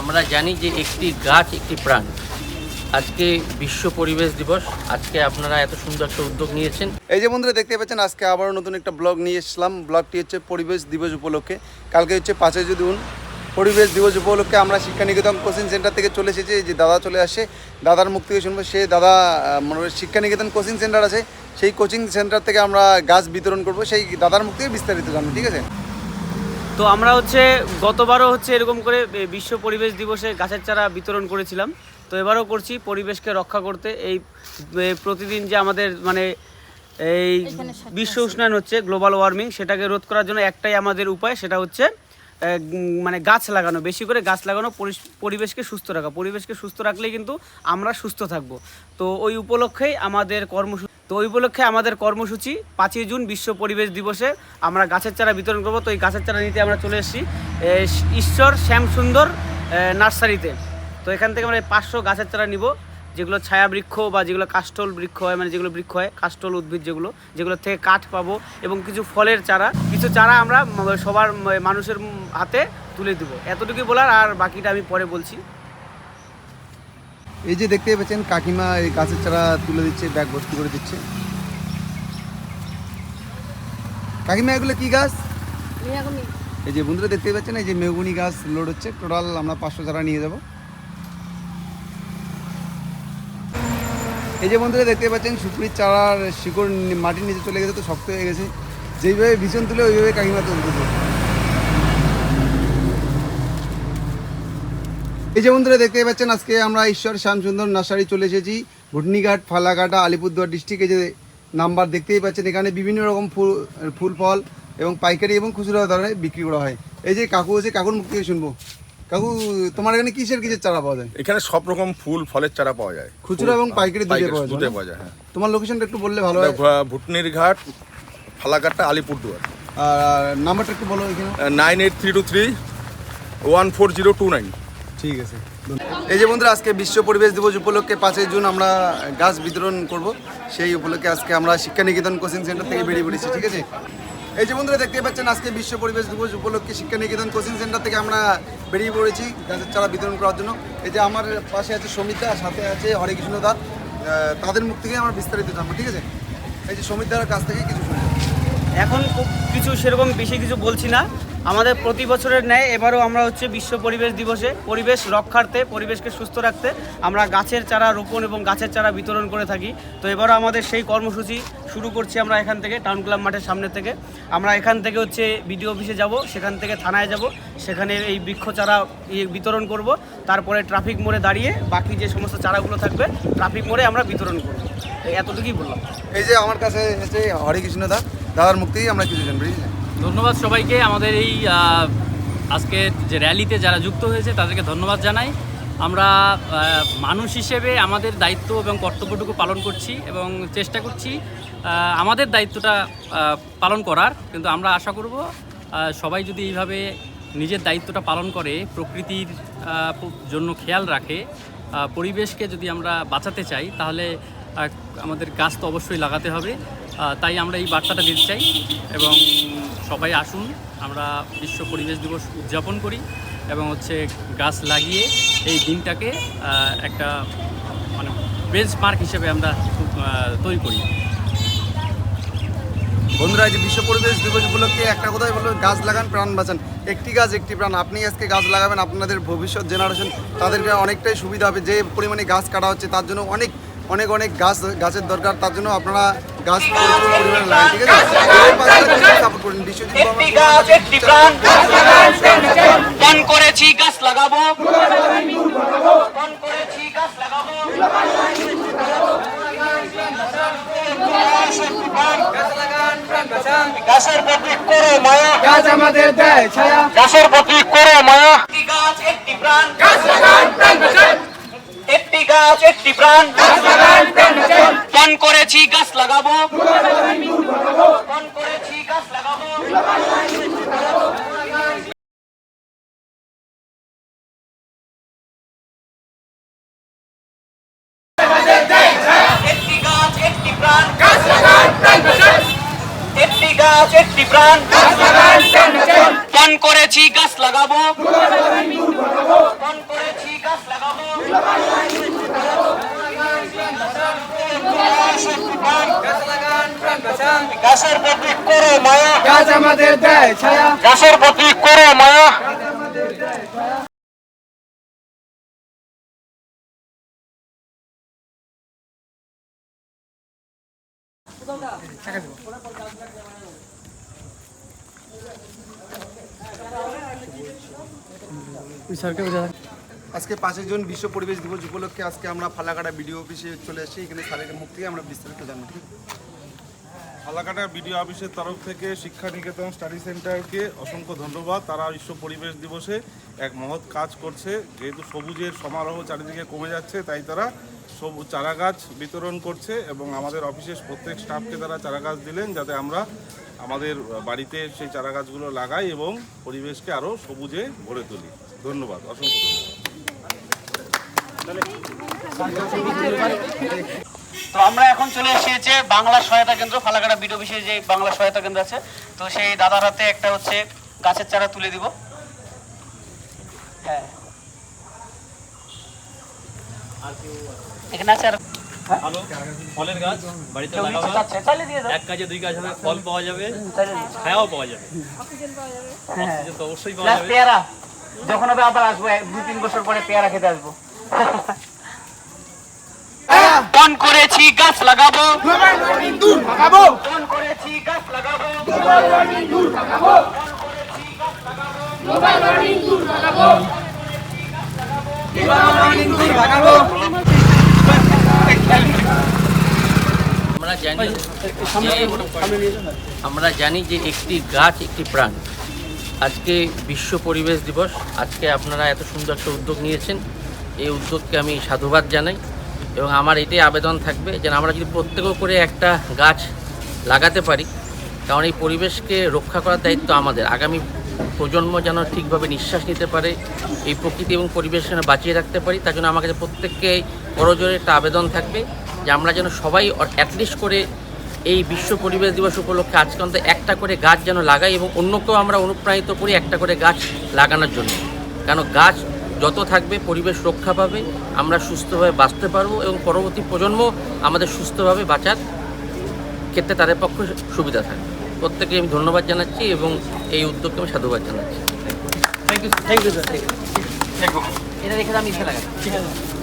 আমরা জানি যে একটি গাছ একটি প্রাণ। আজকে বিশ্ব পরিবেশ দিবস। আজকে আপনারা এত সুন্দর একটা উদ্যোগ নিয়েছেন। এই যে বন্ধুরা দেখতে পাচ্ছেন, আজকে আবারও নতুন একটা ব্লগ নিয়ে এসলাম। ব্লগটি হচ্ছে পরিবেশ দিবস উপলক্ষে। কালকে হচ্ছে পাঁচই জুন। পরিবেশ দিবস উপলক্ষে আমরা শিক্ষানিকেতন কোচিং সেন্টার থেকে চলে এসেছি। যে দাদা চলে আসে, দাদার মুখ থেকে শুনব। সে দাদা মনে শিক্ষানিকেতন কোচিং সেন্টার আছে। সেই কোচিং সেন্টার থেকে আমরা গাছ বিতরণ করব। সেই দাদার মুখ থেকে বিস্তারিত জানব, ঠিক আছে? তো আমরা হচ্ছে গতবারও হচ্ছে এরকম করে বিশ্ব পরিবেশ দিবসে গাছের চারা বিতরণ করেছিলাম। তো এবারও করছি পরিবেশকে রক্ষা করতে। এই প্রতিদিন যে আমাদের মানে এই বিশ্ব উষ্ণায়ন হচ্ছে গ্লোবাল ওয়ার্মিং সেটাকে রোধ করার জন্য একটাই আমাদের উপায় সেটা হচ্ছে মানে গাছ লাগানো, বেশি করে গাছ লাগানো পরিবেশকে সুস্থ রাখা। পরিবেশকে সুস্থ রাখলেই কিন্তু আমরা সুস্থ থাকব। তো ওই উপলক্ষেই আমাদের কর্মসূচি তো ওই উপলক্ষে আমাদের কর্মসূচি পাঁচই জুন বিশ্ব পরিবেশ দিবসে আমরা গাছের চারা বিতরণ করব। তো এই গাছের চারা নিতে আমরা চলে এসেছি ঈশ্বর শ্যামসুন্দর নার্সারিতে। তো এখান থেকে আমরা পাঁচশো গাছের চারা নিব। যেগুলো ছায়া বৃক্ষ বা যেগুলো কাস্টল বৃক্ষ হয় মানে যেগুলো বৃক্ষ হয় কাস্টল উদ্ভিদ যেগুলো যেগুলো থেকে কাঠ পাবো এবং কিছু ফলের চারা কিছু চারা আমরা সবার মানুষের হাতে তুলে দেবো। এতটুকুই বলার আর বাকিটা আমি পরে বলছি। এই যে দেখতে পাচ্ছেন কাকিমা এই গাছের চারা তুলে দিচ্ছে ব্যাগ ভর্তি করে দিচ্ছে। কাকিমা এগুলো কি গাছ? এই যে বন্ধুরা দেখতে পাচ্ছেন এই যে মেগুনি গাছ লোড হচ্ছে। টোটাল আমরা পাঁচশো চারা নিয়ে যাব। এই যে বন্ধুরা দেখতে পাচ্ছেন, সুপুরির চারার শিকড় মাটির নিচে চলে গেছে তো শক্ত হয়ে গেছে। যেইভাবে ভীষণ তুলে ওইভাবে কাকিমা তুলতেছে এই যে বন্ধুরা দেখতে পাচ্ছেন, আজকে আমরা ঈশ্বর শ্যামসুন্দর নার্সারি চলে এসেছি। ভুটনিঘাট ফালাকাটা আলিপুরদুয়ার ডিস্ট্রিক্টে যে নাম্বার দেখতেই পাচ্ছেন, এখানে বিভিন্ন রকম ফুল ফুল ফল এবং পাইকারি এবং খুচরা দরে বিক্রি করা হয়। এই যে কাকু আছে, কাকুর মুখ থেকে শুনব। কাকু তোমার এখানে কিসের কিসের চারা পাওয়া যায়? এখানে সব রকম ফুল ফলের চারা পাওয়া যায়। খুচরা এবং পাইকারি দুটোই পাওয়া যায় দুটোই পাওয়া যায় হ্যাঁ। তোমার লোকেশনটা একটু বললে ভালো হয়। ভুটনির ঘাট ফালাঘাটটা আলিপুরদুয়ার। আর নাম্বারটা একটু বলো এখানে। Nine eight three two three one four zero two nine. ঠিক আছে এই যে বন্ধুরা আজকে বিশ্ব পরিবেশ দিবস উপলক্ষে পাঁচই জুন আমরা গাছ বিতরণ করব। সেই উপলক্ষে আজকে আমরা শিক্ষা নিকেতন কোচিং সেন্টার থেকে বেরিয়ে পড়েছি ঠিক আছে? এই যে বন্ধুরা দেখতে পাচ্ছেন, আজকে বিশ্ব পরিবেশ দিবস উপলক্ষে শিক্ষানিকেতন কোচিং সেন্টার থেকে আমরা বেরিয়ে পড়েছি গাছের চারা বিতরণ করার জন্য। এই যে আমার পাশে আছে সমিতা, সাথে আছে হরেকৃষ্ণ দাস তাদের মুখ থেকে আমরা বিস্তারিত জানব, ঠিক আছে? এই যে সমিতার কাছ থেকে কিছু এখন খুব কিছু সেরকম বেশি কিছু বলছি না। আমাদের প্রতি বছরের ন্যায় এবারও আমরা হচ্ছে বিশ্ব পরিবেশ দিবসে পরিবেশ রক্ষার্থে, পরিবেশকে সুস্থ রাখতে আমরা গাছের চারা রোপণ এবং গাছের চারা বিতরণ করে থাকি। তো এবারও আমাদের সেই কর্মসূচি শুরু করছি আমরা এখান থেকে টাউন ক্লাব মাঠের সামনে থেকে। আমরা এখান থেকে হচ্ছে বিডিও অফিসে যাব, সেখান থেকে থানায় যাব, সেখানে এই বৃক্ষ চারা ইয়ে বিতরণ করব, তারপরে ট্রাফিক মোড়ে দাঁড়িয়ে বাকি যে সমস্ত চারাগুলো থাকবে, ট্রাফিক মোড়ে আমরা বিতরণ করব। এতটুকুই বললাম। এই যে আমার কাছে এসে হরে কৃষ্ণ দা, দাদার থেকেই আমরা কিছু জানব ধন্যবাদ সবাইকে। আমাদের এই আজকে যে র্যালিতে যারা যুক্ত হয়েছে, তাদেরকে ধন্যবাদ জানাই। আমরা মানুষ হিসেবে আমাদের দায়িত্ব এবং কর্তব্যটুকু পালন করছি এবং চেষ্টা করছি আমাদের দায়িত্বটা পালন করার। কিন্তু আমরা আশা করব সবাই যদি এইভাবে নিজের দায়িত্বটা পালন করে, প্রকৃতির জন্য খেয়াল রাখে পরিবেশকে যদি আমরা বাঁচাতে চাই, তাহলে আমাদের গাছ তো অবশ্যই লাগাতে হবে। তাই আমরা এই বার্তাটা দিতে চাই এবং সবাই আসুন, আমরা বিশ্ব পরিবেশ দিবস উদযাপন করি এবং হচ্ছে গাছ লাগিয়ে এই দিনটাকে একটা মানে বেঞ্চ মার্ক হিসেবে আমরা তৈরি করি। বন্ধুরা যে বিশ্ব পরিবেশ দিবস উপলক্ষে একটা কথাই বলব, গাছ লাগান, প্রাণ বাঁচান। একটি গাছ, একটি প্রাণ। আপনি আজকে গাছ লাগাবেন, আপনাদের ভবিষ্যৎ জেনারেশন তাদেরকে অনেকটাই সুবিধা হবে। যে পরিমাণে গাছ কাটা হচ্ছে, তার জন্য অনেক অনেক অনেক গাছ গাছের দরকার তার জন্য আপনারা গাছ পরিমাণে লাগান ঠিক আছে? সাপোর্ট করুন গাছ একটি প্রাণ করেছি গাছ লাগাবো। করেছি গাছ লাগাবো। গাছের প্রতি করো মায়া। গাছ আমাদের দেয় ছায়া। গাছের প্রতি করো মায়া। গাছ একটি প্রাণ। গাছ লাগান প্রাণ বাঁচান একটি গাছ একটি প্রাণ। মন করেছি, গাছ লাগাবো। মন করেছি, গাছ লাগাবো। গাছ, একটি প্রাণ। লাগান প্রাণ। গাছ মন করেছি, গাছ লাগাবো। গাছের প্রতি করো মায়া। গাছ আমাদের দেয় ছায়া। গাছের প্রতি করো মায়া। ওই স্যারকে বোঝা আজকে পাঁচই জুন বিশ্ব পরিবেশ দিবস উপলক্ষে আজকে আমরা ফালাকাটা বিডিও অফিসে চলে এসেছি। এখানে স্যারের মুখ থেকে আমরা বিস্তারিত জানব। ঠিক? ফালাকাটা বিডিও অফিসের তরফ থেকে শিক্ষা নিকেতন স্টাডি সেন্টারকে অসংখ্য ধন্যবাদ। তারা বিশ্ব পরিবেশ দিবসে এক মহৎ কাজ করছে। যেহেতু সবুজের সমারোহ চারিদিকে কমে যাচ্ছে, তাই তারা সবুজ চারা গাছ বিতরণ করছে এবং আমাদের অফিসের প্রত্যেক স্টাফকে তারা চারা গাছ দিলেন যাতে আমরা আমাদের বাড়িতে সেই চারা গাছগুলো লাগাই এবং পরিবেশকে আরও সবুজে ভরে তুলি। ধন্যবাদ, অসংখ্য ধন্যবাদ। তো আমরা এখন চলে এসেছি বাংলা সহায়তা কেন্দ্র ফালাকাটা বিড অফিসে যে বাংলা সহায়তা কেন্দ্র আছে। তো সেই দাদার হাতে একটা হচ্ছে গাছের চারা তুলে দিব। হ্যাঁ। এখানে আছে আর ভালো। ফলের গাছ বাড়িতে লাগাবো নিচে চাচ্ছে চালিয়ে দিয়ে দাও। এক কাজে দুই কাজ হবে ফল পাওয়া যাবে চালিয়ে দিও। ছায়াও পাওয়া যাবে। হ্যাঁ অক্সিজেন তো অবশ্যই পাওয়া যাবে। পেয়ারা। যখন হবে আবার আসব এক দুই তিন বছর পরে পেয়ারা খেতে আসব। পণ করেছি গাছ লাগাবো পণ করেছি গাছ লাগাবো আমরা জানি আমরা জানি যে একটি গাছ একটি প্রাণ। আজকে বিশ্ব পরিবেশ দিবস। আজকে আপনারা এত সুন্দর একটা উদ্যোগ নিয়েছেন। এই উদ্যোগকে আমি সাধুবাদ জানাই এবং আমার এটাই আবেদন থাকবে যেন আমরা যদি প্রত্যেকেও করে একটা গাছ লাগাতে পারি, কারণ এই পরিবেশকে রক্ষা করার দায়িত্ব আমাদের। আগামী প্রজন্ম যেন ঠিকভাবে নিঃশ্বাস নিতে পারে, এই প্রকৃতি এবং পরিবেশ যেন বাঁচিয়ে রাখতে পারি, তার জন্য আমার কাছে প্রত্যেককে বড়জোরে একটা আবেদন থাকবে যে আমরা যেন সবাই অ্যাটলিস্ট করে এই বিশ্ব পরিবেশ দিবস উপলক্ষে আজকে অন্তত একটা করে গাছ যেন লাগাই এবং অন্যকেও আমরা অনুপ্রাণিত করি একটা করে গাছ লাগানোর জন্য। কেন গাছ যত থাকবে পরিবেশ রক্ষা পাবে আমরা সুস্থভাবে বাঁচতে পারব এবং পরবর্তী প্রজন্ম আমাদের সুস্থভাবে বাঁচার ক্ষেত্রে তাদের পক্ষে সুবিধা থাকবে। প্রত্যেকে আমি ধন্যবাদ জানাচ্ছি এবং এই উদ্যোগকে আমি সাধুবাদ জানাচ্ছি। Thank you thank you sir thank you এটা রেখে আমি লাগাই ঠিক আছে।